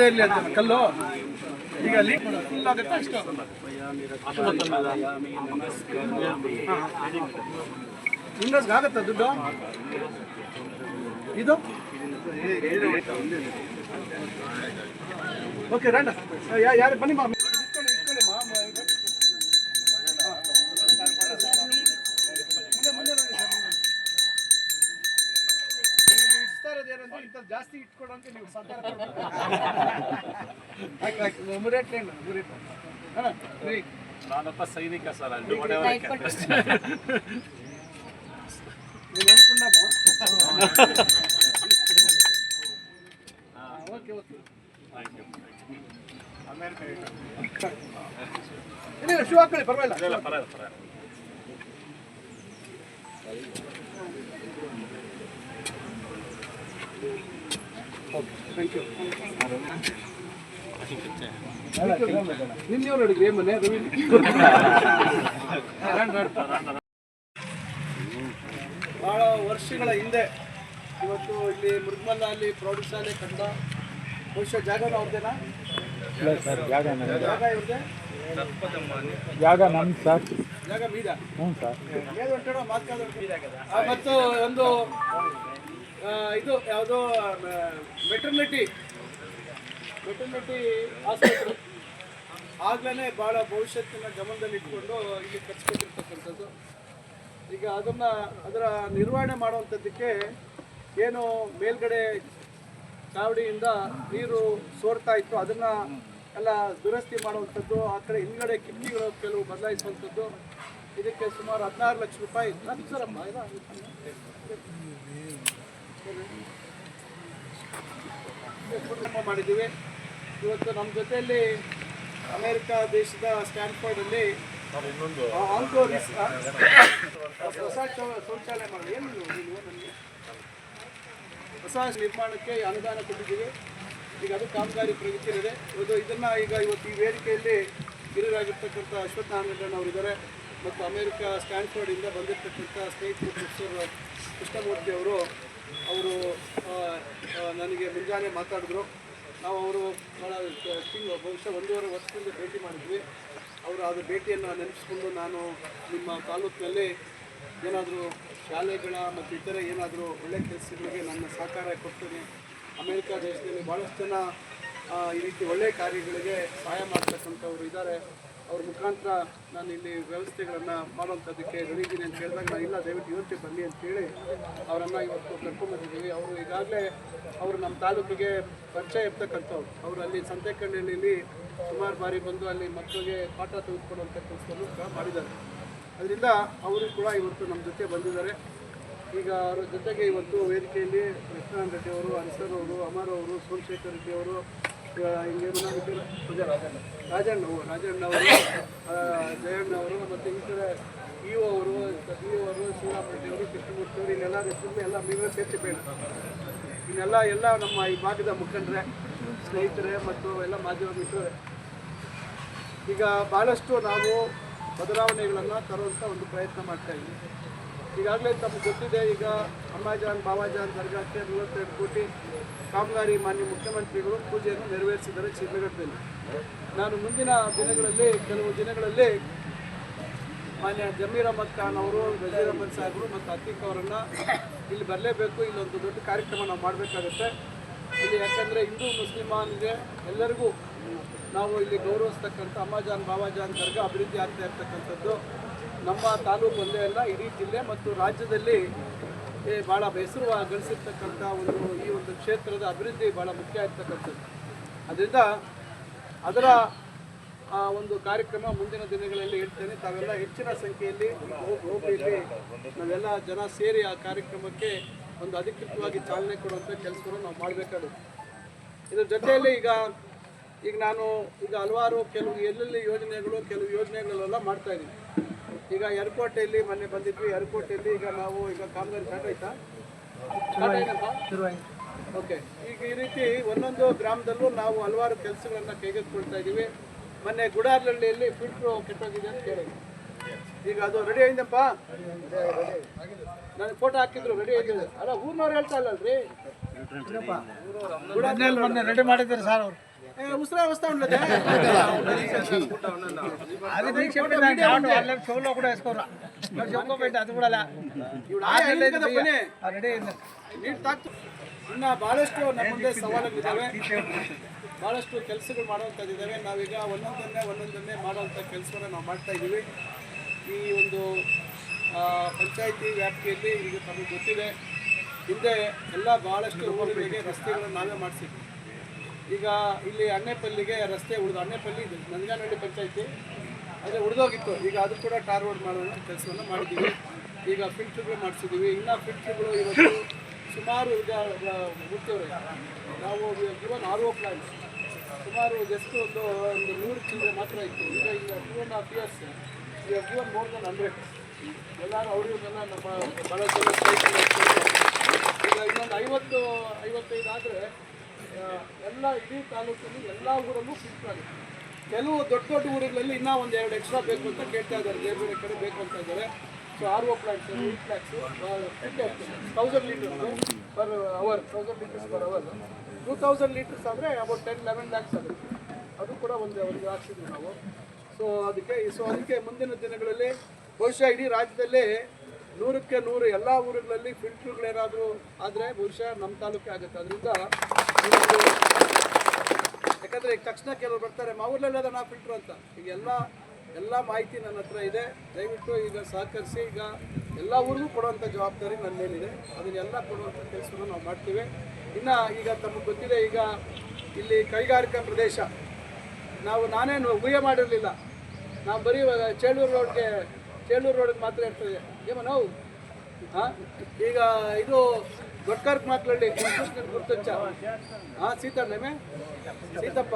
ಅದೇ ಇರಲಿ ಅಂತ ಕಲ್ಲು. ಈಗ ಲೀಕ್ ಫುಲ್ ಆಗುತ್ತೆ ಅಷ್ಟು ಇಂಡಸ್ಗೆ ಆಗುತ್ತಾ ದುಡ್ಡು? ಇದು? ಓಕೆ ರಂಡ ಯಾರು ಬನ್ನಿ ಮಾ ಇಟ್ಕೊಳ್ಳಿ, ಇಟ್ಕೊಳ್ಳಿ ಮಾ. ಮ- ಇದು. ಹಾ. ಮುಂದೆ ಮುಂದೆ ನೋಡಿ ಸರ್ ಮುಂದೆ. ನೀವು ಇಡ್ಸ್ತಾ ಇರೋದು ಏನಂದ್ರೆ ಇಂಥದ್ದು ಜಾಸ್ತಿ ಇಟ್ಕೊಡಂತ ನೀವು ಸಹಕಾರ ಮುರೇಟ್ ಮುರೇಟ್ ನಾನೊಬ್ಬ ಸೈನಿಕ ಸರ್ ಅಲ್ಲಿ ಓಕೆ ಓಕೆ. ಇಲ್ಲ ಶೂ ಹಾಕೊಳ್ಳಿ ಪರವಾಗಿಲ್ಲ. ಇಲ್ಲ ಪರವಾಗಿಲ್ಲ ಪರವಾಗಿಲ್ಲ. ಥ್ಯಾಂಕ್ ಯು ಮನೆ ಬಹಳ ವರ್ಷಗಳ ಹಿಂದೆ ಇವತ್ತು ಇಲ್ಲಿ ಮೃಗ್ಮಲ್ಲ ಅಲ್ಲಿ ಪ್ರೌಢಶಾಲೆ ಕಂಡ ಬಹುಶಃ ಜಾಗನ ಅವ್ರದ್ದೇನಾ ಜಾಗ ಇವ್ರದ್ದೆ? ಜಾಗ ನಮ್ ಸರ್. ಜಾಗ ಮೀದ? ಹ್ಞೂ ಸರ್. ಮತ್ತು ಒಂದು ಇದು ಯಾವುದೋ ಮೆಟರ್ನಿಟಿ ಮೆಟರ್ನಿಟಿ ಆಸ್ಪತ್ರೆ ಆಗ್ಲೇ ಭಾಳ ಭವಿಷ್ಯತ್ತಿನ ಗಮನದಲ್ಲಿ ಇಟ್ಕೊಂಡು ಇಲ್ಲಿ ಕಟ್ಸ್ಕೊಟ್ಟಿರ್ತಕ್ಕಂಥದ್ದು. ಈಗ ಅದನ್ನು ಅದರ ನಿರ್ವಹಣೆ ಮಾಡುವಂಥದ್ದಕ್ಕೆ ಏನು ಮೇಲ್ಗಡೆ ಚಾವಡಿಯಿಂದ ನೀರು ಸೋರ್ತಾ ಇತ್ತು, ಅದನ್ನು ಎಲ್ಲ ದುರಸ್ತಿ ಮಾಡುವಂಥದ್ದು, ಆ ಕಡೆ ಹಿಂದ್ಗಡೆ ಕಿಟಕಿಗಳು ಕೆಲವು ಬದಲಾಯಿಸುವಂಥದ್ದು. ಇದಕ್ಕೆ ಸುಮಾರು ಹದಿನಾರು ಲಕ್ಷ ರೂಪಾಯಿ. ಮಾಡಿದ್ದೀವಿ. ಇವತ್ತು ನಮ್ಮ ಜೊತೆಯಲ್ಲಿ ಅಮೆರಿಕ ದೇಶದ ಆ? ಹೊಸ ಶೌಚಾಲಯ ಮಾಡಿ. ಏನು ನನಗೆ ಹೊಸ ನಿರ್ಮಾಣಕ್ಕೆ ಅನುದಾನ ಕೊಟ್ಟಿದ್ದೀವಿ. ಈಗ ಅದು ಕಾಮಗಾರಿ ಪ್ರಗತಿಯಲ್ಲಿದೆ ಇವತ್ತು ಇದನ್ನ ಈಗ ಇವತ್ತು ಈ ವೇದಿಕೆಯಲ್ಲಿ ಹಿರಿಯರಾಗಿರ್ತಕ್ಕಂಥ ಅಶ್ವಥ್ ನಾರಾಯಣ ಅವರು ಇದ್ದಾರೆ ಮತ್ತು ಅಮೆರಿಕ ಸ್ಟ್ಯಾನ್ಫೋರ್ಡಿಂದ ಬಂದಿರತಕ್ಕಂಥ ಸ್ನೇಹಿತ ಪ್ರೊಫೆಸರ್ ಕೃಷ್ಣಮೂರ್ತಿ ಅವರು ಅವರು ನನಗೆ ಮುಂಜಾನೆ ಮಾತಾಡಿದ್ರು. ನಾವು ಅವರು ಭಾಳ ತಿಂಗಳು, ಬಹುಶಃ ಒಂದೂವರೆ ವರ್ಷದಿಂದ ಭೇಟಿ ಮಾಡಿದ್ವಿ. ಅವರು ಅದು ಭೇಟಿಯನ್ನು ನೆನೆಸ್ಕೊಂಡು ನಾನು ನಿಮ್ಮ ತಾಲೂಕಿನಲ್ಲಿ ಏನಾದರೂ ಶಾಲೆಗಳ ಮತ್ತು ಇತರೆ ಏನಾದರೂ ಒಳ್ಳೆ ಕೆಲಸಗಳಿಗೆ ನನ್ನ ಸಹಕಾರ ಕೊಡ್ತೇನೆ. ಅಮೇರಿಕಾ ದೇಶದಲ್ಲಿ ಭಾಳಷ್ಟು ಜನ ಈ ರೀತಿ ಒಳ್ಳೆ ಕಾರ್ಯಗಳಿಗೆ ಸಹಾಯ ಮಾಡ್ತಕ್ಕಂಥವ್ರು ಇದ್ದಾರೆ. ಅವ್ರ ಮುಖಾಂತರ ನಾನು ಇಲ್ಲಿ ವ್ಯವಸ್ಥೆಗಳನ್ನು ಮಾಡುವಂಥದ್ದಕ್ಕೆ ರೆಡಿದ್ದೀನಿ ಅಂತ ಹೇಳಿದಾಗ ನಾನು ಇಲ್ಲ, ದಯವಿಟ್ಟು ಇವತ್ತೇ ಬನ್ನಿ ಅಂತೇಳಿ ಅವರನ್ನು ಇವತ್ತು ಕರ್ಕೊಂಡ್ಬಂದಿದ್ದೀವಿ ಅವರು ಈಗಾಗಲೇ ಅವರು ನಮ್ಮ ತಾಲೂಕಿಗೆ ಪರಿಚಯ ಇರ್ತಕ್ಕಂಥವ್ರು. ಅವರು ಅಲ್ಲಿ ಸಂತೆಕಣ್ಣಿಯಲ್ಲಿ ಸುಮಾರು ಬಾರಿ ಬಂದು ಅಲ್ಲಿ ಮಕ್ಕಳಿಗೆ ಪಾಠ ತೆಗೆದುಕೊಡುವಂಥ ಕೆಲಸವನ್ನು ಕೂಡ ಮಾಡಿದ್ದಾರೆ. ಅದರಿಂದ ಅವರು ಕೂಡ ಇವತ್ತು ನಮ್ಮ ಜೊತೆ ಬಂದಿದ್ದಾರೆ. ಈಗ ಅವರ ಜೊತೆಗೆ ಇವತ್ತು ವೇದಿಕೆಯಲ್ಲಿ ಕೃಷ್ಣಾನ್ ರೆಡ್ಡಿಯವರು ಅವರು ಅಮರ್ ಅವರು, ಸೋಮಶೇಖರ್ ರೆಡ್ಡಿ ಅವರು ಈಗ ಹಿಂಗೆ ರಾಜಣ್ಣ. ಅವರು ರಾಜಣ್ಣ ಅವರು. ಜಯಣ್ಣ ಅವರು ಮತ್ತು ಈ ಕಡೆ ಇ ಒ ಅವರು ಇ ಒ ಅವರು ಶಿವರಾಮ ರೆಡ್ಡಿ ಅವರು, ಕೃಷ್ಣಮೂರ್ತಿ ಅವರು, ಇಲ್ಲೆಲ್ಲ ಹೆಸರು ಎಲ್ಲ ನೀವೇ ಸೇರ್ಸಿ ಇನ್ನೆಲ್ಲ ಎಲ್ಲ ನಮ್ಮ ಈ ಭಾಗದ ಮುಖಂಡರೇ, ಸ್ನೇಹಿತರೆ ಮತ್ತು ಎಲ್ಲ ಮಾಧ್ಯಮ ಮಿತ್ರರೇ ಈಗ ಭಾಳಷ್ಟು ನಾವು ಬದಲಾವಣೆಗಳನ್ನು ತರುವಂಥ ಒಂದು ಪ್ರಯತ್ನ ಮಾಡ್ತಾ ಇದ್ದೀವಿ. ಈಗಾಗಲೇ ತಮಗೆ ಗೊತ್ತಿದೆ, ಈಗ ಅಮ್ಮಾಜಾನ್ ಬಾವಾಜಾನ್ ದರ್ಗಾಕ್ಕೆ ನಲವತ್ತೆರಡು ಕೋಟಿ ಕಾಮಗಾರಿ ಮಾನ್ಯ ಮುಖ್ಯಮಂತ್ರಿಗಳು ಪೂಜೆಯನ್ನು ನೆರವೇರಿಸಿದ್ದಾರೆ ಶಿಡ್ಲಘಟ್ಟದಲ್ಲಿ ನಾನು ಮುಂದಿನ ದಿನಗಳಲ್ಲಿ, ಕೆಲವು ದಿನಗಳಲ್ಲಿ ಮಾನ್ಯ ಜಮೀರ್ ಅಹಮದ್ ಖಾನ್ ಅವರು, ವಜೀರ್ ಅಹಮದ್ ಸಾಹೇಬರು ಮತ್ತು ಅತೀಕ್ ಅವರನ್ನು ಇಲ್ಲಿ ಬರಲೇಬೇಕು. ಇಲ್ಲೊಂದು ದೊಡ್ಡ ಕಾರ್ಯಕ್ರಮ ನಾವು ಮಾಡಬೇಕಾಗುತ್ತೆ. ಇಲ್ಲಿ ಯಾಕಂದರೆ ಹಿಂದೂ ಮುಸ್ಲಿಮಾನ್ಗೆ ಎಲ್ಲರಿಗೂ ನಾವು ಇಲ್ಲಿ ಗೌರವಿಸ್ತಕ್ಕಂಥ ಅಮ್ಮಾಜಾನ್ ಬಾಬಾಜಾನ್ ದರ್ಗಾ ಅಭಿವೃದ್ಧಿ ಆಗ್ತಾ ಇರ್ತಕ್ಕಂಥದ್ದು. ನಮ್ಮ ತಾಲೂಕು ಒಂದೇ ಅಲ್ಲ, ಇಡೀ ಜಿಲ್ಲೆ ಮತ್ತು ರಾಜ್ಯದಲ್ಲಿ ಭಾಳ ಹೆಸರು ಗಳಿಸಿರ್ತಕ್ಕಂಥ ಒಂದು ಈ ಒಂದು ಕ್ಷೇತ್ರದ ಅಭಿವೃದ್ಧಿ ಭಾಳ ಮುಖ್ಯ ಆಗ್ತಕ್ಕಂಥದ್ದು ಅದರಿಂದ ಅದರ ಒಂದು ಕಾರ್ಯಕ್ರಮ ಮುಂದಿನ ದಿನಗಳಲ್ಲಿ ಇಡ್ತೇನೆ ತಾವೆಲ್ಲ ಹೆಚ್ಚಿನ ಸಂಖ್ಯೆಯಲ್ಲಿ ಹೋಗಿ ನಾವೆಲ್ಲ ಜನ ಸೇರಿ ಆ ಕಾರ್ಯಕ್ರಮಕ್ಕೆ ಒಂದು ಅಧಿಕೃತವಾಗಿ ಚಾಲನೆ ಕೊಡುವಂಥ ಕೆಲಸವನ್ನು ನಾವು ಮಾಡಬೇಕಾಗುತ್ತೆ. ಇದರ ಜೊತೆಯಲ್ಲಿ ಈಗ ಈಗ ನಾನು ಈಗ ಹಲವಾರು ಕೆಲವು ಎಲ್ಲೆಲ್ಲಿ ಯೋಜನೆಗಳು, ಕೆಲವು ಯೋಜನೆಗಳೆಲ್ಲ ಮಾಡ್ತಾ ಇದ್ದೀವಿ ಈಗ ಏರ್ಪೋರ್ಟಲ್ಲಿ ಮೊನ್ನೆ ಬಂದಿದ್ವಿ. ಏರ್ಪೋರ್ಟಲ್ಲಿ ಈಗ ನಾವು ಈಗ ಕಾಮಗಾರಿ ಸ್ಟಾರ್ಟ್ ಆಯ್ತಾ? ಓಕೆ ಈಗ ಈ ರೀತಿ ಒಂದೊಂದು ಗ್ರಾಮದಲ್ಲೂ ನಾವು ಹಲವಾರು ಕೆಲಸಗಳನ್ನು ಕೈಗೆತ್ತಿಕೊಳ್ತಾ ಇದ್ದೀವಿ ಮೊನ್ನೆ ಗುಡಾರ್ಲಹಳ್ಳಿಯಲ್ಲಿ ಫಿಲ್ಟ್ರು ಕೆಟ್ಟೋಗಿದೆ ಅಂತ ಕೇಳಿದ್ವಿ ಈಗ ಅದು ರೆಡಿ ಆಯ್ತಪ್ಪ ನನಗೆ ಫೋಟೋ ಹಾಕಿದ್ರು ರೆಡಿ ಆಗಿದೆ ಅಲ್ಲ ಊರ್ನವ್ರು ಹೇಳ್ತಾ ಇಲ್ಲಲ್ರಿ? ರೀ ರೆಡಿ ಮಾಡಿದ್ದಾರೆ ಸರ್ ಅವರು. ಉಸಿರಾ ವಸ್ತಾ ఉండలేదే అది నీకు చెప్పిన వాళ్ళకి చెవులో కూడా వేసుకోరా మరి చెప్పుకోబెట్టి అది కూడా లే. ಇವ್ಳು ಆಯ ಹೇಳಿದ್ కదా ಪನಿ. ఆ రెడీ అయింది ನೀರು ತಾಕ್ತು ಇನ್ನ ಬಹಳಷ್ಟು ನಮ್ಮ ಮುಂದೆ ಸವಾಲುಗಳಿದ್ದಾವೆ ಬಹಳಷ್ಟು ಕೆಲಸಗಳು ಮಾಡುವಂಥದ್ದಿದ್ದಾವೆ ನಾವೀಗ ಒಂದೊಂದನ್ನೇ ಒಂದೊಂದನ್ನೇ ಮಾಡುವಂಥ ಕೆಲಸವನ್ನು ನಾವು ಮಾಡ್ತಾ ಇದ್ದೀವಿ ಈ ಒಂದು ಆ, ಪಂಚಾಯಿತಿ ವ್ಯಾಪ್ತಿಯಲ್ಲಿ ಈಗ ತಮಗೆ ಗೊತ್ತಿದೆ ಹಿಂದೆ ಎಲ್ಲ ಬಹಳಷ್ಟು ಊರುಗಳಿಗೆ ರಸ್ತೆಗಳನ್ನು ನಾವೇ ಮಾಡಿಸಿದ್ವಿ ಈಗ ಇಲ್ಲಿ ಅಣ್ಣೆಪಲ್ಲಿಗೆ ರಸ್ತೆ ಉಳಿದು, ಅಣ್ಣೆಪಲ್ಲಿ ಇದು, ನಂಜನಹಳ್ಳಿ ಪಂಚಾಯಿತಿ. ಅದೇ ಉಳಿದೋಗಿತ್ತು. ಈಗ ಅದು ಕೂಡ ಟಾರ್ ರೋಡ್ ಮಾಡುವಂಥ ಕೆಲಸವನ್ನು ಮಾಡಿದ್ದೀವಿ. ಈಗ ಫಿಲ್ಟ್ರುಗಳು ಮಾಡಿಸಿದ್ದೀವಿ. ಇನ್ನೂ ಫಿಲ್ಟ್ರುಗಳು ಇವತ್ತು ಸುಮಾರು ಈಗ ಮುಖ್ಯವರೇ ನಾವು ಇವನ್ ಆರ್ ಒ ಪ್ಲಾನ್ ಸುಮಾರು ಜಸ್ಟ್ ಒಂದು ಒಂದು ನೂರು ಚಿಲ್ಲರೆ ಮಾತ್ರ ಇತ್ತು. ಈಗ ಈಗ ಟೂ ಆ್ಯಂಡ್ ಹಾಫ್ ಇಯರ್ಸ್ ಈಗ ಗಿವನ್ ಮೋರ್ ದನ್ ಹಂಡ್ರೆಡ್ ಎಲ್ಲರೂ ಅವ್ರಿಗೆಲ್ಲ ನಮ್ಮ ಬಹಳ ಈಗ ಇನ್ನೊಂದು ಐವತ್ತು, ಐವತ್ತೈದು ಆದರೆ ಎಲ್ಲ ಇಡೀ ತಾಲೂಕಲ್ಲಿ ಎಲ್ಲ ಊರಲ್ಲೂ ಸಿಗ್ತಾರೆ ಕೆಲವು ದೊಡ್ಡ ದೊಡ್ಡ ಊರುಗಳಲ್ಲಿ ಇನ್ನೂ ಒಂದು ಎರಡು ಎಕ್ಸ್ಟ್ರಾ ಬೇಕು ಅಂತ ಕೇಳ್ತಾ ಇದ್ದಾರೆ. ಬೇರೆ ಬೇರೆ ಕಡೆ ಬೇಕು ಅಂತ ಇದ್ದಾರೆ. So R O plants eight lakhs thousand litres per hour thousand litres per hour two thousand litres ಆದರೆ ಅಬೌಟ್ ಟೆನ್ ಲೆವೆನ್ ಲ್ಯಾಕ್ಸ್ ಆಗುತ್ತೆ. ಅದು ಕೂಡ ಒಂದು ಅವರಿಗೆ ಹಾಕ್ಸಿದ್ವಿ ನಾವು. ಸೊ ಅದಕ್ಕೆ ಸೊ ಅದಕ್ಕೆ ಮುಂದಿನ ದಿನಗಳಲ್ಲಿ ಬಹುಶಃ ಇಡೀ ರಾಜ್ಯದಲ್ಲಿ ನೂರಕ್ಕೆ ನೂರು ಎಲ್ಲ ಊರುಗಳಲ್ಲಿ ಫಿಲ್ಟ್ರುಗಳೇನಾದರೂ ಆದರೆ ಬಹುಶಃ ನಮ್ಮ ತಾಲೂಕೇ ಆಗುತ್ತೆ. ಅದರಿಂದ ಯಾಕಂದರೆ ಈಗ ತಕ್ಷಣ ಕೆಲವರು ಬರ್ತಾರೆ ಮಾವೂರ್ಲೆಲ್ಲ ನಾ ಫಿಲ್ಟ್ರು ಅಂತ. ಈಗ ಎಲ್ಲ ಎಲ್ಲ ಮಾಹಿತಿ ನನ್ನ ಹತ್ರ ಇದೆ. ದಯವಿಟ್ಟು ಈಗ ಸಹಕರಿಸಿ, ಈಗ ಎಲ್ಲ ಊರಿಗೂ ಕೊಡುವಂಥ ಜವಾಬ್ದಾರಿ ನನ್ನ ಮೇಲಿದೆ. ಅದನ್ನೆಲ್ಲ ಕೊಡುವಂಥ ಕೆಲಸವನ್ನು ನಾವು ಮಾಡ್ತೀವಿ. ಇನ್ನು ಈಗ ತಮಗೆ ಗೊತ್ತಿದೆ, ಈಗ ಇಲ್ಲಿ ಕೈಗಾರಿಕಾ ಪ್ರದೇಶ. ನಾವು ನಾನೇನು ಊಹೆ ಮಾಡಿರಲಿಲ್ಲ. ನಾವು ಬರೀ, ಚೇಳೂರು ರೋಡ್ಗೆ, ಚೇಳೂರು ರೋಡಿಗೆ ಮಾತ್ರ ಇರ್ತದೆ ಏಮ ನಾವು ಈಗ ಇದು ದೊಡ್ಡಕರ್ಕ್ ಮಾತಲ್ಲಿ ಗುರ್ತಂಚ. ಹಾಂ ಸೀತಣ್ಣಮೆ ಸೀತಪ್ಪ.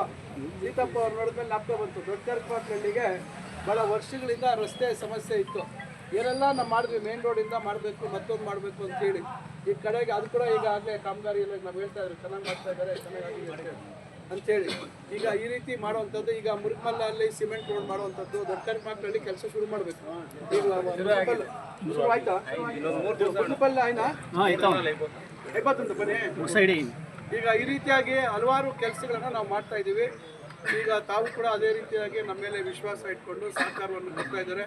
ಸೀತಪ್ಪ ಅವ್ರು ನೋಡಿದ್ಮೇಲೆ ನಾಪ್ಕ ಬಂತು. ದೊಡ್ಡಕಾರ್ಕ್ ಮಾತಾಡಲಿಗೆ ಭಾಳ ವರ್ಷಗಳಿಂದ ರಸ್ತೆ ಸಮಸ್ಯೆ ಇತ್ತು. ಏನೆಲ್ಲ ನಾವು ಮಾಡಿದ್ವಿ ಮೇನ್ ರೋಡಿಂದ ಮಾಡಬೇಕು, ಮತ್ತೊಂದು ಮಾಡಬೇಕು ಅಂತೇಳಿ ಈ ಕಡೆಗೆ ಅದು ಕೂಡ ಈಗಾಗಲೇ ಕಾಮಗಾರಿ ಎಲ್ಲ ನಾವು ಹೇಳ್ತಾ ಇದ್ರು ಚೆನ್ನಾಗಿ ಮಾಡ್ತಾ ಇದ್ದಾರೆ, ಚೆನ್ನಾಗಿ ಅಂತೇಳಿ. ಈಗ ಈ ರೀತಿ ಮಾಡುವಂಥದ್ದು ಈಗ ಮುರುಕಮಲ್ಲ ಅಲ್ಲಿ ಸಿಮೆಂಟ್ ರೋಡ್ ಮಾಡುವಂಥದ್ದು ದೊಡ್ಡ ಮಾರ್ಕಲ್ಲಿ ಕೆಲಸ ಶುರು ಮಾಡಬೇಕು. ಈಗ ಮುರುಕಮಲ್ಲ- ಶುರು ಆಯ್ತಾ? ಮುರುಕಮಲ್ಲ ಆಯ್ನಾ ಐವತ್ತೊಂದು ಬನ್ನಿ ಈಗ ಈ ರೀತಿಯಾಗಿ ಹಲವಾರು ಕೆಲಸಗಳನ್ನು ನಾವು ಮಾಡ್ತಾ ಇದ್ದೀವಿ. ಈಗ ತಾವು ಕೂಡ ಅದೇ ರೀತಿಯಾಗಿ ನಮ್ಮ ಮೇಲೆ ವಿಶ್ವಾಸ ಇಟ್ಕೊಂಡು ಸಹಕಾರವನ್ನು ಕೊಡ್ತಾ ಇದ್ದಾರೆ.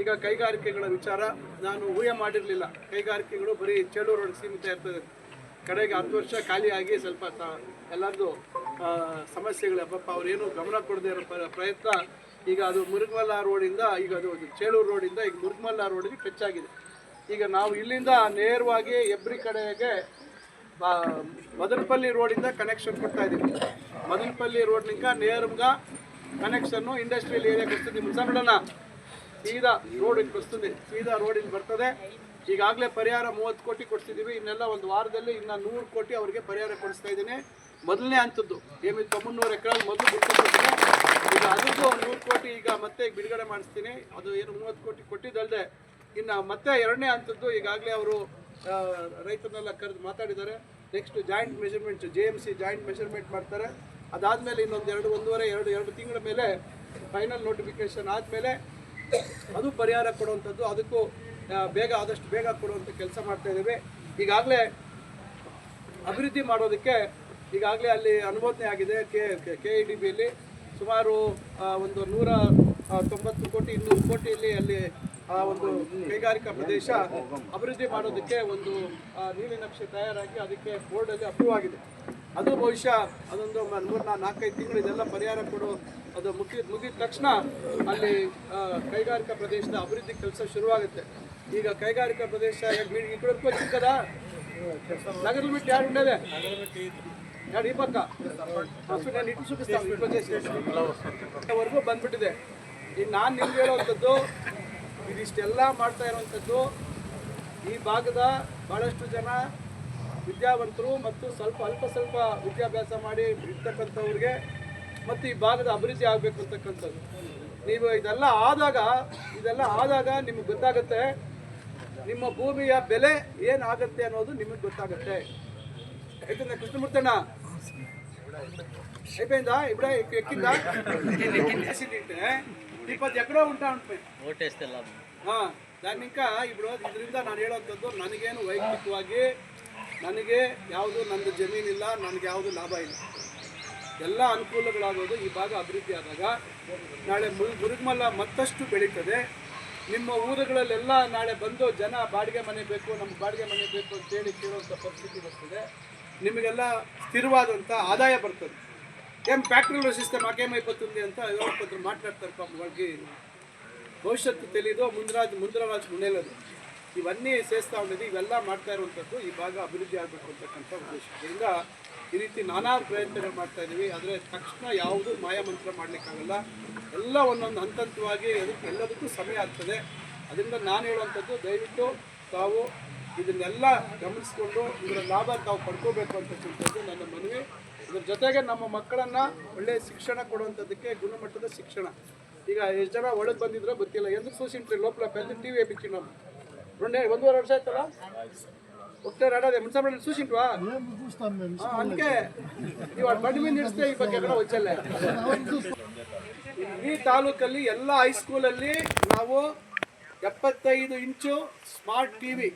ಈಗ ಕೈಗಾರಿಕೆಗಳ ವಿಚಾರ ನಾನು ಊಹೆ ಮಾಡಿರಲಿಲ್ಲ. ಕೈಗಾರಿಕೆಗಳು ಬರೀ ಚೇಳೂರು ರೋಡ್ ಸೀಮಿತ ಇರ್ತದೆ. ಕಡೆಗೆ ಹತ್ತು ವರ್ಷ ಖಾಲಿಯಾಗಿ ಸ್ವಲ್ಪ ಎಲ್ಲರದ್ದು ಸಮಸ್ಯೆಗಳು, ಪಾಪ ಅವರೇನು ಗಮನ ಕೊಡದೇ ಇರೋ ಪ್ರಯತ್ನ, ಈಗ ಅದು ಮುರುಗಮಲ್ಲ ರೋಡಿಂದ, ಈಗ ಅದು ಚೇಳೂರು ರೋಡಿಂದ ಈಗ ಮುರುಗಮಲ್ಲ ರೋಡಿಗೆ ಟಚ್ ಈಗ ನಾವು ಇಲ್ಲಿಂದ ನೇರವಾಗಿ ಎಬ್ರಿ ಕಡೆಗೆ ಮದನಪಲ್ಲಿ ರೋಡಿಂದ ಕನೆಕ್ಷನ್ ಕೊಡ್ತಾ ಇದ್ದೀವಿ. ಮದನಪಲ್ಲಿ ರೋಡ್ನಿಂದ ನೇರಮ್ಗ ಕನೆಕ್ಷನ್ನು ಇಂಡಸ್ಟ್ರಿಯಲ್ ಏರಿಯಾಗೆ ವಸ್ತು ಮುನ್ಸಂಡನ ಸೀದಾ ರೋಡ್ ಬರ್ತದೆ. ಸೀದಾ ರೋಡಿಗೆ ಬರ್ತದೆ. ಈಗಾಗಲೇ ಪರಿಹಾರ ಮೂವತ್ತು ಕೋಟಿ ಕೊಡ್ತಿದ್ದೀವಿ ಇನ್ನೆಲ್ಲ ಒಂದು ವಾರದಲ್ಲಿ ಇನ್ನು ನೂರು ಕೋಟಿ ಅವರಿಗೆ ಪರಿಹಾರ ಕೊಡಿಸ್ತಾ ಇದ್ದೀನಿ. ಮೊದಲನೇ ಹಂತದ್ದು, ಏನು ತೊಂಬನ್ನೂರು ಎಕರೆ ಮೊದಲು ಈಗ ಅದರದ್ದು ಒಂದು ನೂರು ಕೋಟಿ ಈಗ ಮತ್ತೆ ಬಿಡುಗಡೆ ಮಾಡಿಸ್ತೀನಿ. ಅದು ಏನು ಮೂವತ್ತು ಕೋಟಿ ಕೊಟ್ಟಿದ್ದಲ್ಲದೆ ಇನ್ನು ಮತ್ತೆ ಎರಡನೇ ಹಂತದ್ದು ಈಗಾಗಲೇ ಅವರು ರೈತರನ್ನೆಲ್ಲ ಕರೆದು ಮಾತಾಡಿದ್ದಾರೆ. Next joint measurement J M C joint measurement ಮಾಡ್ತಾರೆ. ಅದಾದಮೇಲೆ ಇನ್ನೊಂದು ಎರಡು, ಒಂದೂವರೆ, ಎರಡು ಎರಡು ತಿಂಗಳ ಮೇಲೆ ಫೈನಲ್ ನೋಟಿಫಿಕೇಶನ್ ಆದಮೇಲೆ ಅದು ಪರಿಹಾರ ಕೊಡುವಂಥದ್ದು. ಅದಕ್ಕೂ ಬೇಗ ಆದಷ್ಟು ಬೇಗ ಕೊಡುವಂಥ ಕೆಲಸ ಮಾಡ್ತಾ ಇದ್ದೇವೆ. ಈಗಾಗಲೇ ಅಭಿವೃದ್ಧಿ ಮಾಡೋದಕ್ಕೆ ಈಗಾಗಲೇ ಅಲ್ಲಿ ಅನುಮೋದನೆ ಆಗಿದೆ. ಕೆ ಕೆ ಇ ಡಿ ಬಿಯಲ್ಲಿ ಸುಮಾರು ಒಂದು ನೂರ ತೊಂಬತ್ತು ಕೋಟಿ, ಇನ್ನೂರು ಕೋಟಿಯಲ್ಲಿ ಅಲ್ಲಿ, ಆ, ಒಂದು ಕೈಗಾರಿಕಾ ಪ್ರದೇಶ ಅಭಿವೃದ್ಧಿ ಮಾಡೋದಕ್ಕೆ ಒಂದು ನೀಲಿನಕ್ಷೆ ನೀಲಿ ನಕ್ಷೆ ತಯಾರಾಗಿ ಅದಕ್ಕೆ ಬೋರ್ಡಲ್ಲಿ ಅಪ್ರೂವ್ ಆಗಿದೆ. ಅದು ಬಹುಶಃ ಅದೊಂದು ಮೂರು ನಾಲ್ಕೈದು ತಿಂಗಳು ಇದೆಲ್ಲ ಪರಿಹಾರ ಕೊಡು ಅದು ಮುಗಿದ ಮುಗಿದ ತಕ್ಷಣ ಅಲ್ಲಿ ಆ, ಕೈಗಾರಿಕಾ ಪ್ರದೇಶದ ಅಭಿವೃದ್ಧಿ ಕೆಲಸ ಶುರುವಾಗುತ್ತೆ ಈಗ ಕೈಗಾರಿಕಾ ಪ್ರದೇಶ ಯಾಕೆ ಈ ಕಡೆ ಚಿಕ್ಕದಾ నగరం పెట్టి యాడ్ ఉండేదే యాడ్ ఈ పక్క ಅಷ್ಟು ನಾನು ಇಟ್ಟು ಸುಖಿಸ್ತಾನೆ ವರೆಗೂ ಬಂದ್ಬಿಟ್ಟಿದೆ ಈಗ ನಾನು ನಿಮ್ಗೆ ಹೇಳುವಂಥದ್ದು ಇದಿಷ್ಟೆಲ್ಲ ಮಾಡ್ತಾ ಇರುವಂಥದ್ದು ಈ ಭಾಗದ ಭಾಳಷ್ಟು ಜನ ವಿದ್ಯಾವಂತರು ಮತ್ತು ಸ್ವಲ್ಪ ಅಲ್ಪ ಸ್ವಲ್ಪ ವಿದ್ಯಾಭ್ಯಾಸ ಮಾಡಿ ಇರ್ತಕ್ಕಂಥವ್ರಿಗೆ ಮತ್ತು ಈ ಭಾಗದ ಅಭಿವೃದ್ಧಿ ಆಗಬೇಕು ಅಂತಕ್ಕಂಥದ್ದು ನೀವು ಇದೆಲ್ಲ ಆದಾಗ ಇದೆಲ್ಲ ಆದಾಗ ನಿಮಗೆ ಗೊತ್ತಾಗುತ್ತೆ ನಿಮ್ಮ ಭೂಮಿಯ ಬೆಲೆ ಏನಾಗುತ್ತೆ ಅನ್ನೋದು ನಿಮಗೆ ಗೊತ್ತಾಗುತ್ತೆ ಆಯ್ತಂದ కృష్ణమూర్తన్న అయిపోయిందా ఇప్పుడే ఎక్కిందా ఎక్కిందంటే ఇప్పటి ఎక్కడో ఉంటా ఉంటుంది ఆ, దాన్ని ఇంకా ఇప్పుడు ಇದರಿಂದ ನಾನು ಹೇಳೋಂಥದ್ದು ನನಗೇನು ವೈಯಕ್ತಿಕವಾಗಿ ನನಗೆ ಯಾವುದು ನಂದು ಜಮೀನಿಲ್ಲ ನನಗೆ ಯಾವುದು ಲಾಭ ಇಲ್ಲ ಎಲ್ಲ ಅನುಕೂಲಗಳಾಗೋದು ಈ ಭಾಗ ಅಭಿವೃದ್ಧಿ ಆದಾಗ. ನಾಳೆ ಮುರುಗಮಲ್ಲ ಮತ್ತಷ್ಟು ಬೆಳೀತದೆ. ನಿಮ್ಮ ಊರುಗಳಲ್ಲೆಲ್ಲ ನಾಳೆ ಬಂದು ಜನ ಬಾಡಿಗೆ ಮನೆ ಬೇಕು ನಮ್ಮ ಬಾಡಿಗೆ ಮನೆ ಬೇಕು ಅಂತ ಹೇಳಿ ಕೇಳುವಂಥ ಪರಿಸ್ಥಿತಿ ಬರ್ತದೆ. ನಿಮಗೆಲ್ಲ ಸ್ಥಿರವಾದಂಥ ಆದಾಯ ಬರ್ತದೆ. ಏನು ಫ್ಯಾಕ್ಟ್ರಿಗಳ ಸಿಸ್ಟಮ್ ಆಕೆಮೈ ಬರ್ತದೆ ಅಂತ ಮಾತಾಡ್ತಾರೆ ಪಾಪ ಭವಿಷ್ಯತ್ತು ತಿಳಿದು ಮುಂದ್ರಾಜ್, ಮುಂದ್ರರಾಜ್ ಮುನ್ನೆಲ್ಲದು ಇವನ್ನೇ ಸೇರಿಸ್ತಾ ಉಂಡಿದ್ದು ಇವೆಲ್ಲ ಮಾಡ್ತಾ ಇರುವಂಥದ್ದು ಈ ಭಾಗ ಅಭಿವೃದ್ಧಿ ಆಗಬೇಕು ಅಂತಕ್ಕಂಥ ಉದ್ದೇಶದಿಂದ ಈ ರೀತಿ ನಾನಾ ಪ್ರಯತ್ನಗಳು ಮಾಡ್ತಾ ಇದ್ದೀವಿ. ಆದರೆ ತಕ್ಷಣ ಯಾವುದೂ ಮಾಯಾಮಂತ್ರ ಮಾಡಲಿಕ್ಕಾಗಲ್ಲ. ಎಲ್ಲ ಒಂದೊಂದು ಹಂತ ಹಂತವಾಗಿ ಅದಕ್ಕೆ ಎಲ್ಲದಕ್ಕೂ ಸಮಯ ಆಗ್ತದೆ. ಅದರಿಂದ ನಾನು ಹೇಳುವಂಥದ್ದು ದಯವಿಟ್ಟು ತಾವು ಇದನ್ನೆಲ್ಲ ಗಮನಿಸಿಕೊಂಡು ಇದರ ಲಾಭ ತಾವು ಪಡ್ಕೋಬೇಕು ಅಂತಕ್ಕಂಥದ್ದು ನನ್ನ ಮನವಿ. ಇದ್ರ ಜೊತೆಗೆ ನಮ್ಮ ಮಕ್ಕಳನ್ನು ಒಳ್ಳೆಯ ಶಿಕ್ಷಣ ಕೊಡುವಂಥದ್ದಕ್ಕೆ ಗುಣಮಟ್ಟದ ಶಿಕ್ಷಣ. ಈಗ ಎಷ್ಟು ಜನ ಒಳಗೆ ಬಂದಿದ್ರೆ ಗೊತ್ತಿಲ್ಲ. ಎಂದ್ರೆ ಸೋಸಿಂಟ್ರಿ ಲೋಪಲ ಪೆದ್ದು ಟಿ ವಿ ಬಿಚ್ಚಿ ನಮ್ಮ రెండే వందూరు ವರ್ಷ ಆಯ್ತಲ್ಲ? ఒకటే రాడాలి మున్సిపాలిటీ చూసింటువా అందుకే ఇవాళ బండి మీద నిడిస్తే ఈ ಬಗ್ಗೆ ఎక్కడ వచ్చలే ಈ ತಾಲೂಕಲ್ಲಿ ಎಲ್ಲ ಹೈಸ್ಕೂಲಲ್ಲಿ ನಾವು ಎಪ್ಪತ್ತೈದು ಇಂಚು ಸ್ಮಾರ್ಟ್ ಟಿ ವಿ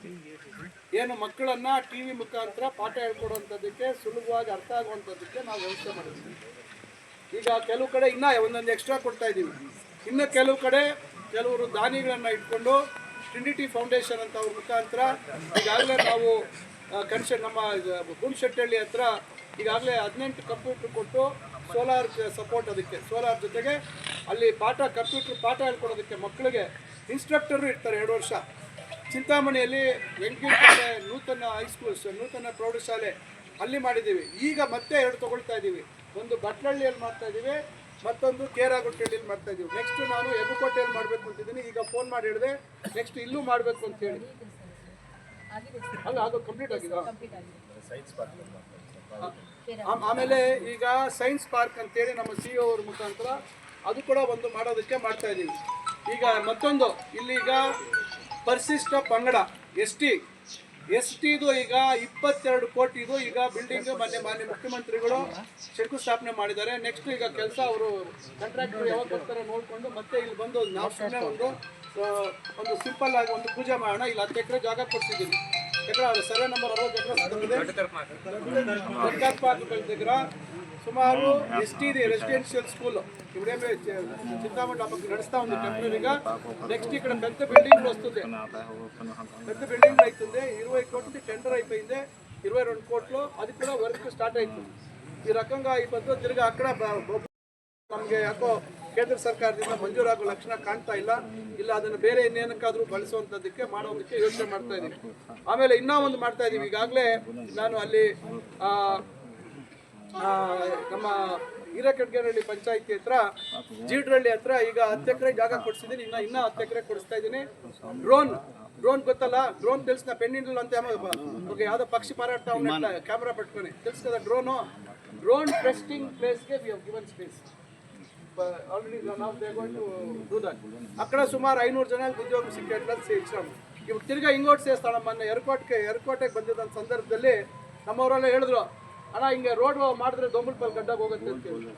ಏನು ಮಕ್ಕಳನ್ನು ಟಿ ವಿ ಮುಖಾಂತರ ಪಾಠ ಹೇಳ್ಕೊಡುವಂಥದ್ದಕ್ಕೆ ಸುಲಭವಾಗಿ ಅರ್ಥ ಆಗುವಂಥದ್ದಕ್ಕೆ ನಾವು ವ್ಯವಸ್ಥೆ ಮಾಡಿದ್ದೀವಿ. ಈಗ ಕೆಲವು ಕಡೆ ಇನ್ನೂ ಒಂದೊಂದು ಎಕ್ಸ್ಟ್ರಾ ಕೊಡ್ತಾ ಇದ್ದೀವಿ. ಇನ್ನು ಕೆಲವು ಕಡೆ ಕೆಲವರು ದಾನಿಗಳನ್ನು ಇಟ್ಕೊಂಡು ಟ್ರಿನಿಟಿ ಫೌಂಡೇಶನ್ ಅಂತ ಅವ್ರ ಮುಖಾಂತರ ಈಗಾಗಲೇ ನಾವು ಕನ್ಸೆ ನಮ್ಮ ಗುಣಶೆಟ್ಟಹಳ್ಳಿ ಹತ್ರ ಈಗಾಗಲೇ ಹದಿನೆಂಟು ಕಂಪ್ಯೂಟರ್ ಕೊಟ್ಟು ಸೋಲಾರ್ ಸಪೋರ್ಟ್ ಅದಕ್ಕೆ. ಸೋಲಾರ್ ಜೊತೆಗೆ ಅಲ್ಲಿ ಪಾಠ ಕಂಪ್ಯೂಟರ್ ಪಾಠ ಹೇಳ್ಕೊಡೋದಕ್ಕೆ ಮಕ್ಕಳಿಗೆ ಇನ್ಸ್ಟ್ರಕ್ಟರು ಇರ್ತಾರೆ ಎರಡು ವರ್ಷ. ಚಿಂತಾಮಣಿಯಲ್ಲಿ ವೆಂಕಟೇಶ್ವರ ನೂತನ ಹೈಸ್ಕೂಲ್ ನೂತನ ಪ್ರೌಢಶಾಲೆ ಅಲ್ಲಿ ಮಾಡಿದ್ದೀವಿ. ಈಗ ಮತ್ತೆ ಎರಡು ತೊಗೊಳ್ತಾ ಇದ್ದೀವಿ. ಒಂದು ಬಟ್ಲಹಳ್ಳಿಯಲ್ಲಿ ಮಾಡ್ತಾ ಇದ್ದೀವಿ. ಮತ್ತೊಂದು ಕೇರಾಗುಟ್ಟಹಳ್ಳಿಯಲ್ಲಿ ಮಾಡ್ತಾ ಇದೀವಿ. ನೆಕ್ಸ್ಟ್ ನಾನು ಎಗುಕೋಟೆಯಲ್ಲಿ ಮಾಡಬೇಕು ಅಂತಿದ್ದೀನಿ. ಈಗ ಫೋನ್ ಮಾಡಿ ಹೇಳಿದೆ ನೆಕ್ಸ್ಟ್ ಇಲ್ಲೂ ಮಾಡಬೇಕು ಅಂತ ಹೇಳಿ. ಅದು ಕಂಪ್ಲೀಟ್ ಆಗಿದೆ? ಆಮ್- ಆಮೇಲೆ ಈಗ ಸೈನ್ಸ್ ಪಾರ್ಕ್ ಅಂತೇಳಿ ನಮ್ಮ ಸಿ ಅವ್ರ ಮುಖಾಂತರ ಅದು ಕೂಡ ಒಂದು ಮಾಡೋದಕ್ಕೆ ಮಾಡ್ತಾ ಇದ್ದೀವಿ ಈಗ ಮತ್ತೊಂದು, ಇಲ್ಲಿ ಈಗ ಪರಿಶಿಷ್ಟ ಪಂಗಡ ಎಸ್ ಟಿ ಎಸ್ ಟಿದು ಈಗ ಇಪ್ಪತ್ತೆರಡು ಕೋಟಿದು ಈಗ ಬಿಲ್ಡಿಂಗ್ ಮೊನ್ನೆ ಮಾನ್ಯ ಮುಖ್ಯಮಂತ್ರಿಗಳು ಶಂಕುಸ್ಥಾಪನೆ ಮಾಡಿದ್ದಾರೆ ನೆಕ್ಸ್ಟ್ ಈಗ ಕೆಲಸ ಅವರು ಕಾಂಟ್ರಾಕ್ಟರ್ ಯಾವಾಗ ಬರ್ತಾರೆ ನೋಡಿಕೊಂಡು ಮತ್ತೆ ಇಲ್ಲಿ ಬಂದು ನಾವು ಸುಮ್ಮನೆ ಒಂದು ಆ, ಒಂದು ಸಿಂಪಲ್ ಆಗಿ ಒಂದು ಪೂಜೆ ಮಾಡೋಣ ಇಲ್ಲಿ ಹತ್ತು ಎಕರೆ ಜಾಗ ಕೊಡ್ತಿದ್ದೀನಿ ಎಕರೆ ಸರ್ವೆ ನಂಬರ್ ಅರವತ್ತು ಎಕರೆ ಸರ್ಕಾರ ಪಾರ್ಕ್ಗಳ దగ్గర సుమారు ఎస్టీ రెసిడెన్షియల్ స్కూల్ ఇప్పుడేమే చింతామణి అమ్మకి నడుస్తా ఉంది టెంపరీగా నెక్స్ట్ ఇక్కడ పెద్ద బిల్డింగ్ వస్తుంది పెద్ద బిల్డింగ్ అవుతుంది ఇరవై కోట్లు టెండర్ అయిపోయింది ఇరవై రెండు కోట్లు అది కూడా వర్క్ స్టార్ట్ అవుతుంది ఈ రకంగా ఈ పద్ధతి తిరిగి అక్కడ బ- బ- ನಮಗೆ ಯಾಕೋ ಕೇಂದ್ರ ಸರ್ಕಾರದಿಂದ ಮಂಜೂರಾಗೋ ಲಕ್ಷಣ ಕಾಣ್ತಾ ಇಲ್ಲ ಇಲ್ಲ ಅದನ್ನು ಬೇರೆ ಇನ್ನೇನಕ್ಕಾದ್ರೂ ಬಳಸುವಂಥದ್ದಕ್ಕೆ ಮಾಡೋದಕ್ಕೆ ಯೋಚನೆ ಮಾಡ್ತಾ ಇದ್ದೀವಿ ಆಮೇಲೆ ಇನ್ನೂ ಒಂದು ಮಾಡ್ತಾ ಇದ್ದೀವಿ ಈಗಾಗಲೇ ನಾನು ಅಲ್ಲಿ ಆ, ಆ, ನಮ್ಮ ಹಿರೇಕಟ್ಗೇನಹಳ್ಳಿ ಪಂಚಾಯತಿ ಹತ್ರ ಜೀಡ್ರಳ್ಳಿ ಹತ್ರ ಈಗ ಹತ್ತು ಎಕರೆ ಜಾಗ ಕೊಡಿಸಿದ್ದೀನಿ. ಇನ್ನ ಇನ್ನೂ ಹತ್ತು ಎಕರೆ ಕೊಡಿಸ್ತಾ ಇದ್ದೀನಿ. ಡ್ರೋನ್ ಡ್ರೋನ್ ಗೊತ್ತಲ್ಲ? ಡ್ರೋನ್ ತಿಳಿಸ್ನ ಪೆಂಡಿಂಡಲ್ ಅಂತ ಓಕೆ ಯಾವ್ದೋ ಪಕ್ಷಿ ಮಾರಾಟ ಕ್ಯಾಮ್ರಾ ಪಟ್ಕೊನಿ. ತಿಳಿಸ್ತದ ಡ್ರೋನು ಡ್ರೋನ್ ಟ್ರೆಸ್ಟಿಂಗ್ ಪ್ಲೇಸ್ಗೆ ವಿ ಗಿವನ್ ಸ್ಪೇಸ್ ಆಲ್ರೆಡಿ ನಾವು ತಗೊಂಡು ದಟ್ ಅಕ್ಕಡ ಸುಮಾರು ಐನೂರು ಜನ ಉದ್ಯೋಗ ಸಿಕ್ಕೇಟ್ಲಲ್ಲಿ ಸೇರಿಸ್ರಾಮ್ ಇವಾಗ ತಿರ್ಗಾ ಇಂಗೋಟ್ ಸೇರಿಸ್ತಾಳ ಮೊನ್ನೆ ಏರ್ಪೋರ್ಟ್ಗೆ ಬಂದಿದ್ದ ಬಂದಿದ್ದಂಥ ಸಂದರ್ಭದಲ್ಲಿ ನಮ್ಮವರೆಲ್ಲ ಹೇಳಿದ್ರು ಅಣ್ಣ ಹಿಂಗೆ ರೋಡ್ ಮಾಡಿದ್ರೆ ದೊಂಬಲ್ಪಲ್ಲಿ ಗಡ್ಡಾಗ ಹೋಗುತ್ತೆ ಅಂತ ಹೇಳಿ.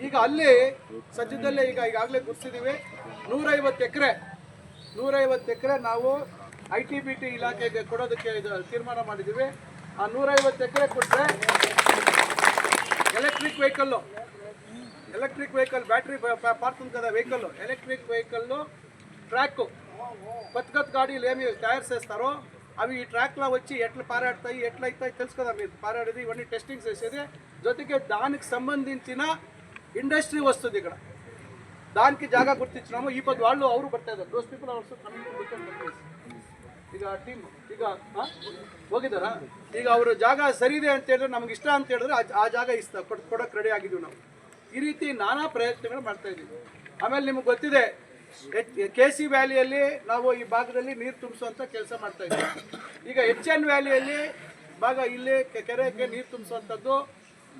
ಈಗ ಅಲ್ಲಿ ಸದ್ಯದಲ್ಲೇ ಈಗ ಈಗಾಗಲೇ ಗುರ್ಸಿದ್ದೀವಿ ನೂರೈವತ್ತು ಎಕರೆ ನೂರೈವತ್ತು ಎಕರೆ ನಾವು ಐ ಟಿ ಬಿ ಟಿ ಇಲಾಖೆಗೆ ಕೊಡೋದಕ್ಕೆ ಇದು ತೀರ್ಮಾನ ಮಾಡಿದ್ದೀವಿ ಆ ನೂರೈವತ್ತು ಎಕರೆ ಕೊಟ್ಟರೆ electric vehicle electric vehicle battery పాడుతుంది కదా వెహికల్ ఎలక్ట్రిక్ వెహికల్ ట్రాక్ కొత్త కొత్త గాడీలు ఏమి తయారు చేస్తారో ಅವು ಈ ಟ್ರ್ಯಾಕ್ ಲಾ ವಚ್ಚಿ ಎಟ್ಲ ಪಾರಾಡ್ತಾಯಿ ಎಟ್ಲೈತಾಯಿ ತಿಳಿಸ್ಕೋದ ನೀವು ಪಾರಾಡಿದ್ವಿ ಇವನ್ನಿ ಟೆಸ್ಟಿಂಗ್ ಸೇಸಿದೆ ಜೊತೆಗೆ ದಾನಕ್ಕೆ ಸಂಬಂಧಿಸಿನ ಇಂಡಸ್ಟ್ರಿ ವಸ್ತುಗಳು ದಾನಕ್ಕೆ ಜಾಗ ಕೊಡ್ತಿತ್ತು ನಾವು, ಈ ಬದ್ದು ಆಳು ಅವರು ಬರ್ತಾ ಇದ್ದಾರೆ. ದೋಸ್ತ ಪೀಪಲ್ ಅವರು ಕಮಿಂಗ್ ಟು ಬಿಕನ್ ಈಗ ಟೀಮ್ ಈಗ ಹೋಗಿದ್ದಾರಾ? ಈಗ ಅವರ ಜಾಗ ಸರಿ ಇದೆ ಅಂತ ಹೇಳಿದ್ರೆ ನಮ್ಗೆ ಇಷ್ಟ ಅಂತ ಹೇಳಿದ್ರೆ ಆ ಜಾಗ ಇಷ್ಟ ಕೊಡಕ್ಕೆ ರೆಡಿ ಆಗಿದ್ದೀವಿ ನಾವು. ಈ ರೀತಿ ನಾನಾ ಪ್ರಯತ್ನಗಳು ಮಾಡ್ತಾ ಇದ್ದೀವಿ. ಆಮೇಲೆ ನಿಮ್ಗೆ ಗೊತ್ತಿದೆ ಕೆ ಸಿ ವ್ಯಾಲಿಯಲ್ಲಿ ನಾವು ಈ ಭಾಗದಲ್ಲಿ ನೀರು ತುಂಬಿಸುವಂಥ ಕೆಲಸ ಮಾಡ್ತಾ ಇದ್ದೀವಿ. ಈಗ ಎಚ್ ಎನ್ ವ್ಯಾಲಿಯಲ್ಲಿ ಭಾಗ ಇಲ್ಲಿ ಕೆರೆಗೆ ನೀರು ತುಂಬಿಸುವಂಥದ್ದು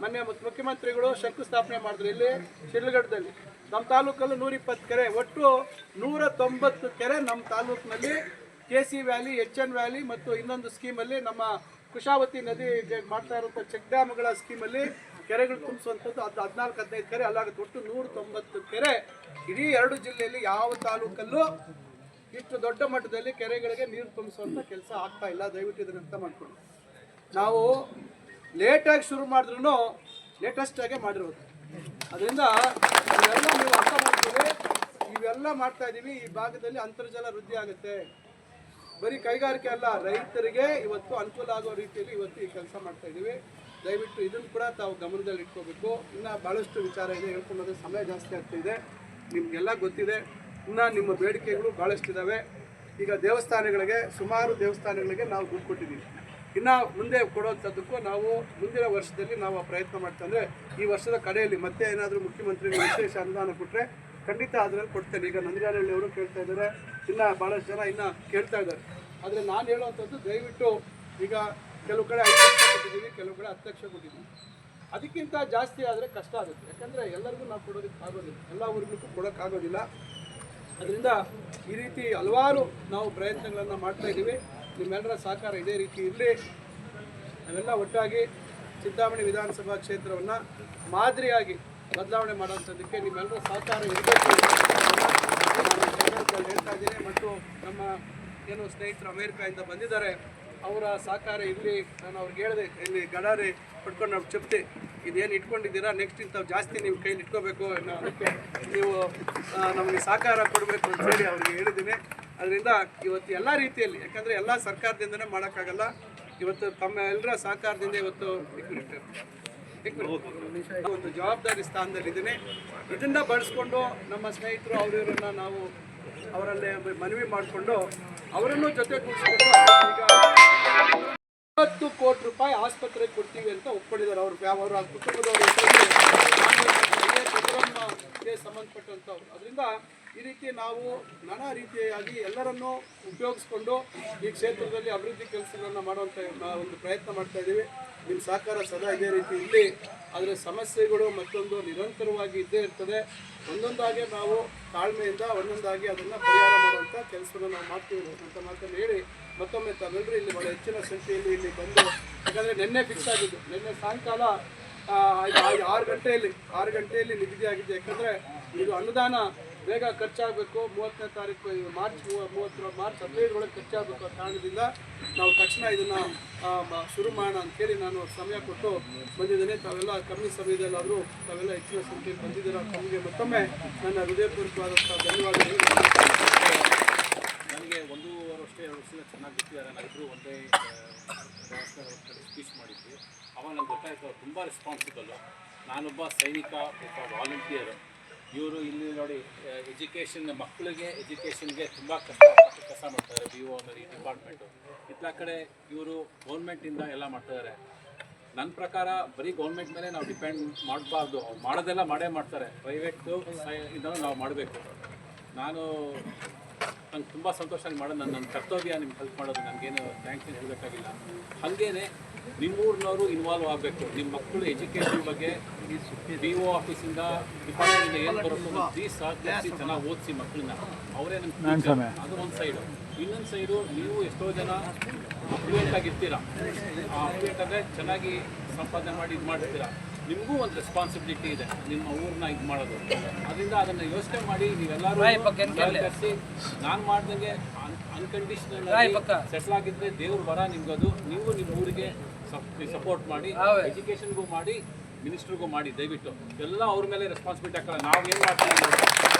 ಮೊನ್ನೆ ಮುಖ್ಯಮಂತ್ರಿಗಳು ಶಂಕುಸ್ಥಾಪನೆ ಮಾಡಿದ್ರು ಇಲ್ಲಿ ಶಿಡ್ಲಘಟ್ಟದಲ್ಲಿ. ನಮ್ಮ ತಾಲೂಕಲ್ಲಿ ನೂರಿಪ್ಪತ್ತು ಕೆರೆ, ಒಟ್ಟು ನೂರ ತೊಂಬತ್ತು ಕೆರೆ ನಮ್ಮ ತಾಲೂಕಿನಲ್ಲಿ K C valley H N valley ಮತ್ತು ಇನ್ನೊಂದು ಸ್ಕೀಮಲ್ಲಿ ನಮ್ಮ ಕುಶಾವತಿ ನದಿ ಮಾಡ್ತಾ ಇರುವಂಥ ಚೆಕ್ ಡ್ಯಾಮ್ಗಳ ಸ್ಕೀಮಲ್ಲಿ ಕೆರೆಗಳು ತುಂಬಿಸುವಂಥದ್ದು ಅದು ಹದಿನಾಲ್ಕು, ಹದಿನೈದು ಕೆರೆ ಅಲ್ಲಾಗುತ್ತೆ ಒಟ್ಟು ನೂರ ತೊಂಬತ್ತು ಕೆರೆ. ಇಡೀ ಎರಡು ಜಿಲ್ಲೆಯಲ್ಲಿ ಯಾವ ತಾಲೂಕಲ್ಲೂ ಇಷ್ಟು ದೊಡ್ಡ ಮಟ್ಟದಲ್ಲಿ ಕೆರೆಗಳಿಗೆ ನೀರು ತುಂಬಿಸುವಂಥ ಕೆಲಸ ಆಗ್ತಾ ಇಲ್ಲ. ದಯವಿಟ್ಟು ಇದನ್ನ ಅರ್ಥ ಮಾಡ್ಕೊಂಡು ನಾವು ಲೇಟಾಗಿ ಶುರು ಮಾಡಿದ್ರು ಲೇಟೆಸ್ಟಾಗೆ ಮಾಡಿರೋದು. ಅದರಿಂದ ಇವೆಲ್ಲ ನೀವು ಅರ್ಥ ಮಾಡ್ತೀವಿ ಇವೆಲ್ಲ ಮಾಡ್ತಾ ಇದ್ದೀವಿ. ಈ ಭಾಗದಲ್ಲಿ ಅಂತರ್ಜಲ ವೃದ್ಧಿ ಆಗುತ್ತೆ. ಬರೀ ಕೈಗಾರಿಕೆ ಅಲ್ಲ, ರೈತರಿಗೆ ಇವತ್ತು ಅನುಕೂಲ ಆಗೋ ರೀತಿಯಲ್ಲಿ ಇವತ್ತು ಈ ಕೆಲಸ ಮಾಡ್ತಾ ಇದ್ದೀವಿ. ದಯವಿಟ್ಟು ಇದನ್ನು ಕೂಡ ತಾವು ಗಮನದಲ್ಲಿ ಇಟ್ಕೋಬೇಕು. ಇನ್ನು ಭಾಳಷ್ಟು ವಿಚಾರ ಇದೆ ಹೇಳ್ಕೊಂಡೋದ್ರೆ ಸಮಯ ಜಾಸ್ತಿ ಆಗ್ತಿದೆ ನಿಮಗೆಲ್ಲ ಗೊತ್ತಿದೆ, ಇನ್ನು ನಿಮ್ಮ ಬೇಡಿಕೆಗಳು ಭಾಳಷ್ಟಿದ್ದಾವೆ ಈಗ ದೇವಸ್ಥಾನಗಳಿಗೆ, ಸುಮಾರು ದೇವಸ್ಥಾನಗಳಿಗೆ ನಾವು ದುಡ್ಡು ಕೊಟ್ಟಿದ್ದೀವಿ. ಇನ್ನು ಮುಂದೆ ಕೊಡುವಂಥದ್ದಕ್ಕೂ ನಾವು ಮುಂದಿನ ವರ್ಷದಲ್ಲಿ ನಾವು ಪ್ರಯತ್ನ ಮಾಡ್ತಾ ಅಂದರೆ ಈ ವರ್ಷದ ಕಡೆಯಲ್ಲಿ ಮತ್ತೆ ಏನಾದರೂ ಮುಖ್ಯಮಂತ್ರಿಗಳು ವಿಶೇಷ ಅನುದಾನ ಕೊಟ್ಟರೆ ಖಂಡಿತ ಅದರಲ್ಲಿ ಕೊಡ್ತೇನೆ. ಈಗ ನಂದಿಗಾನಹಳ್ಳಿ ಅವರು ಕೇಳ್ತಾ ಇದ್ದಾರೆ, ಇನ್ನು ಭಾಳಷ್ಟು ಜನ ಇನ್ನು ಕೇಳ್ತಾ ಇದ್ದಾರೆ. ಆದರೆ ನಾನು ಹೇಳುವಂಥದ್ದು ದಯವಿಟ್ಟು ಈಗ ಕೆಲವು ಕಡೆ ಐದು ಲಕ್ಷ ಕೊಟ್ಟಿದ್ದೀವಿ, ಕೆಲವು ಕಡೆ ಹತ್ತು ಲಕ್ಷ ಕೊಟ್ಟಿದ್ದೀವಿ. ಅದಕ್ಕಿಂತ ಜಾಸ್ತಿ ಆದರೆ ಕಷ್ಟ ಆಗುತ್ತೆ. ಯಾಕಂದರೆ ಎಲ್ಲರಿಗೂ ನಾವು ಕೊಡೋದಕ್ಕೆ ಆಗೋದಿಲ್ಲ. ಎಲ್ಲ ಊರಿಗೂ ಕೊಡೋಕ್ಕಾಗೋದಿಲ್ಲ ಅದರಿಂದ ಈ ರೀತಿ ಹಲವಾರು ನಾವು ಪ್ರಯತ್ನಗಳನ್ನು ಮಾಡ್ತಾ ಇದ್ದೀವಿ. ನಿಮ್ಮೆಲ್ಲರ ಸಹಕಾರ ಇದೇ ರೀತಿ ಇರಲಿ. ನಾವೆಲ್ಲ ಒಟ್ಟಾಗಿ ಚಿಂತಾಮಣಿ ವಿಧಾನಸಭಾ ಕ್ಷೇತ್ರವನ್ನು ಮಾದರಿಯಾಗಿ ಬದಲಾವಣೆ ಮಾಡೋಂಥದ್ದಕ್ಕೆ ನಿಮ್ಮೆಲ್ಲರ ಸಹಕಾರ ಇರಬೇಕು. ಹೇಳ್ತಾ ಇದ್ದೀನಿ. ಮತ್ತು ನಮ್ಮ ಏನು ಸ್ನೇಹಿತರು ಅಮೇರಿಕಾಯಿಂದ ಬಂದಿದ್ದಾರೆ ಅವರ ಸಹಕಾರ ಇರಲಿ ನಾನು ಅವ್ರಿಗೆ ಹೇಳಿದೆ, ಇಲ್ಲಿ ಗಡಾರಿ ಪಡ್ಕೊಂಡು ನಾವು ಚೆಪ್ತೆ, ಇದೇನು ಇಟ್ಕೊಂಡಿದ್ದೀರಾ? ನೆಕ್ಸ್ಟ್ ಇಂಥವು ಜಾಸ್ತಿ ನೀವು ಕೈಲಿ ಇಟ್ಕೋಬೇಕು ನೀವು ನಮಗೆ ಸಹಕಾರ ಕೊಡಬೇಕು ಅಂತ ಹೇಳಿ ಅವ್ರಿಗೆ ಹೇಳಿದ್ದೀನಿ. ಅದರಿಂದ ಇವತ್ತು ಎಲ್ಲ ರೀತಿಯಲ್ಲಿ, ಯಾಕಂದರೆ ಎಲ್ಲ ಸರ್ಕಾರದಿಂದನೇ ಮಾಡೋಕ್ಕಾಗಲ್ಲ. ಇವತ್ತು ತಮ್ಮ ಎಲ್ಲರ ಸಹಕಾರದಿಂದ ಇವತ್ತು ಒಂದು ಜವಾಬ್ದಾರಿ ಸ್ಥಾನದಲ್ಲಿದ್ದೀನಿ ಇದನ್ನು ಬಳಸ್ಕೊಂಡು ನಮ್ಮ ಸ್ನೇಹಿತರು, ಅವರಿವರನ್ನ ನಾವು ಅವರಲ್ಲೇ ಮನವಿ ಮಾಡಿಕೊಂಡು ಅವರನ್ನು ಜೊತೆ ಕೂರಿಸ್ಕೊಂಡು ಈಗ ಇಪ್ಪತ್ತು ಕೋಟಿ ರೂಪಾಯಿ ಆಸ್ಪತ್ರೆಗೆ ಕೊಡ್ತೀವಿ ಅಂತ ಒಪ್ಕೊಂಡಿದ್ದಾರೆ ಅವರು. ಅವರ ಕುಟುಂಬದವರು ಗೆ ಸಂಬಂಧಪಟ್ಟಂಥವ್ರು ಅದರಿಂದ ಈ ರೀತಿ ನಾವು ನಾನಾ ರೀತಿಯಾಗಿ ಎಲ್ಲರನ್ನೂ ಉಪಯೋಗಿಸ್ಕೊಂಡು ಈ ಕ್ಷೇತ್ರದಲ್ಲಿ ಅಭಿವೃದ್ಧಿ ಕೆಲಸಗಳನ್ನು ಮಾಡುವಂಥ ಒಂದು ಪ್ರಯತ್ನ ಮಾಡ್ತಾ ಇದ್ದೀವಿ. ನಿಮ್ಮ ಸಹಕಾರ ಸದಾ ಇದೇ ರೀತಿ ಇಲ್ಲಿ ಆದರೆ ಸಮಸ್ಯೆಗಳು ಮತ್ತೊಂದು ನಿರಂತರವಾಗಿ ಇದ್ದೇ ಇರ್ತದೆ. ಒಂದೊಂದಾಗಿ ನಾವು ತಾಳ್ಮೆಯಿಂದ ಒಂದೊಂದಾಗಿ ಅದನ್ನು ಪರಿಹಾರ ಮಾಡುವಂಥ ಕೆಲಸವನ್ನು ನಾವು ಮಾಡ್ತೀವಿ ಅಂತ ಮಾತನ್ನು ಹೇಳಿ ಮತ್ತೊಮ್ಮೆ ತಾವೆಲ್ಲರೂ ಇಲ್ಲಿ ಬಹಳ ಹೆಚ್ಚಿನ ಸಂಖ್ಯೆಯಲ್ಲಿ ಇಲ್ಲಿ ಬಂದು, ಯಾಕಂದರೆ ನಿನ್ನೆ ಫಿಕ್ಸ್ ಆಗಿದ್ದು. ನಿನ್ನೆ ಸಾಯಂಕಾಲ ಆರು ಗಂಟೆಯಲ್ಲಿ ಆರು ಗಂಟೆಯಲ್ಲಿ ನಿಗದಿಯಾಗಿದೆ ಯಾಕಂದರೆ ಇದು ಅನುದಾನ ಬೇಗ ಖರ್ಚಾಗಬೇಕು. ಮೂವತ್ತನೇ ತಾರೀಕು ಮಾರ್ಚ್ ಮೂವ, ಮೂವತ್ತರ, ಮಾರ್ಚ್ ಹದಿನೈದರೊಳಗೆ ಖರ್ಚಾಗಬೇಕು ಆ ಕಾರಣದಿಂದ ನಾವು ತಕ್ಷಣ ಇದನ್ನು ಶುರು ಮಾಡೋಣ ಅಂತೇಳಿ ನಾನು ಸಮಯ ಕೊಟ್ಟು ಬಂದಿದ್ದೇನೆ. ತಾವೆಲ್ಲ ಕಮ್ಮಿ ಸಮಯದಲ್ಲಾದರೂ ತಾವೆಲ್ಲ ಹೆಚ್ಚಿನ ಸಂಖ್ಯೆಯಲ್ಲಿ ಬಂದಿದ್ದೀರ ತಮಗೆ ಮತ್ತೊಮ್ಮೆ ನನ್ನ ಹೃದಯಪೂರ್ವಕವಾದಂಥ ಧನ್ಯವಾದಗಳು. ನನಗೆ ಒಂದೂವರೆ ವರ್ಷ, ಎರಡು ವರ್ಷದಿಂದ ಚೆನ್ನಾಗಿ ಗೊತ್ತಿದ್ದಾರೆ. ನಾವಿಬ್ಬರು ಒಂದೇ ಸ್ಪೀಚ್ ಮಾಡಿದ್ವಿ. ಅವಾಗ ನನಗೆ ಗೊತ್ತಾಯ್ತು ತುಂಬ ರೆಸ್ಪಾನ್ಸಿಬಲ್ಲು ನಾನೊಬ್ಬ ಸೈನಿಕ, ಒಬ್ಬ ವಾಲಂಟಿಯರ್ ಇವರು ಇಲ್ಲಿ ನೋಡಿ ಎಜುಕೇಷನ್ ಮಕ್ಕಳಿಗೆ ಎಜುಕೇಷನ್ಗೆ ತುಂಬ ಕಷ್ಟ ಕೆಲಸ ಮಾಡ್ತಾರೆ ಬಿ ಒ ಈ ಡಿಪಾರ್ಟ್ಮೆಂಟು ಇತ್ತ ಕಡೆ ಇವರು ಗೌರ್ಮೆಂಟಿಂದ ಎಲ್ಲ ಮಾಡ್ತಿದ್ದಾರೆ ನನ್ನ ಪ್ರಕಾರ ಬರೀ ಗೌರ್ಮೆಂಟ್ ಮೇಲೆ ನಾವು ಡಿಪೆಂಡ್ ಮಾಡಬಾರ್ದು. ಅವ್ರು ಮಾಡೋದೆಲ್ಲ ಮಾಡೇ ಮಾಡ್ತಾರೆ. ಪ್ರೈವೇಟು ಇದನ್ನು ನಾವು ಮಾಡಬೇಕು. ನಾನು ನಂಗೆ ತುಂಬ ಸಂತೋಷ ಮಾಡೋದು ನನ್ನ ನನ್ನ ಕರ್ತವ್ಯ ನಿಮ್ಗೆ ಹೆಲ್ಪ್ ಮಾಡೋದು. ನನಗೇನು ಥ್ಯಾಂಕ್ಸ್ ಹೇಳಬೇಕಾಗಿಲ್ಲ. ಹಾಗೇನೆ ನಿಮ್ಮೂರಿನವರು ಇನ್ವಾಲ್ವ್ ಆಗಬೇಕು. ನಿಮ್ಮ ಮಕ್ಕಳು ಎಜುಕೇಷನ್ ಬಗ್ಗೆ ಬಿ ಒ ಆಫೀಸಿಂದ ಡಿಪಾರ್ಟ್ಮೆಂಟಿಂದ ಏನು ಬರುತ್ತೋ ಪ್ಲೀಸ್ ಸಹಕರಿಸಿ ಚೆನ್ನಾಗಿ ಓದಿಸಿ ಮಕ್ಕಳನ್ನ ಅವರೇ ನನ್ನ ಅದು ಒಂದು ಸೈಡು ಇನ್ನೊಂದು ಸೈಡು ನೀವು ಎಷ್ಟೋ ಜನ ಅಪ್ಲೂಯೆಂಟ್ ಆಗಿರ್ತೀರ. ಆ ಅಪ್ಲೂಯೆಂಟ್ ಅಂದರೆ ಚೆನ್ನಾಗಿ ಸಂಪಾದನೆ ಮಾಡಿ ಇದು ಮಾಡಿರ್ತೀರ ನಿಮಗೂ ಒಂದು ರೆಸ್ಪಾನ್ಸಿಬಿಲಿಟಿ ಇದೆ. ನಿಮ್ಮ ಊರನ್ನ ಇದು ಮಾಡೋದು. ಅದರಿಂದ ಅದನ್ನು ಯೋಚನೆ ಮಾಡಿ ನೀವೆಲ್ಲರೂ ಕರೆಸಿ ನಾನು ಮಾಡ್ದಂಗೆ ಅನ್ಕಂಡೀಷನಲ್ ಸೆಟ್ಲ್ ಆಗಿದ್ರೆ ದೇವ್ರ ವರ ನಿಮ್ಗದು. ನೀವು ನಿಮ್ಮ ಊರಿಗೆ ಸಪೋರ್ಟ್ ಮಾಡಿ ಎಜುಕೇಷನ್ಗೂ ಮಾಡಿ ಮಿನಿಸ್ಟ್ರಿಗೂ ಮಾಡಿ ದಯವಿಟ್ಟು. ಎಲ್ಲ ಅವ್ರ ಮೇಲೆ ರೆಸ್ಪಾನ್ಸಿಬಿಲಿಟಿ ಹಾಕಲ್ಲ ನಾವು ಏನು ಮಾಡ್ತೀವಿ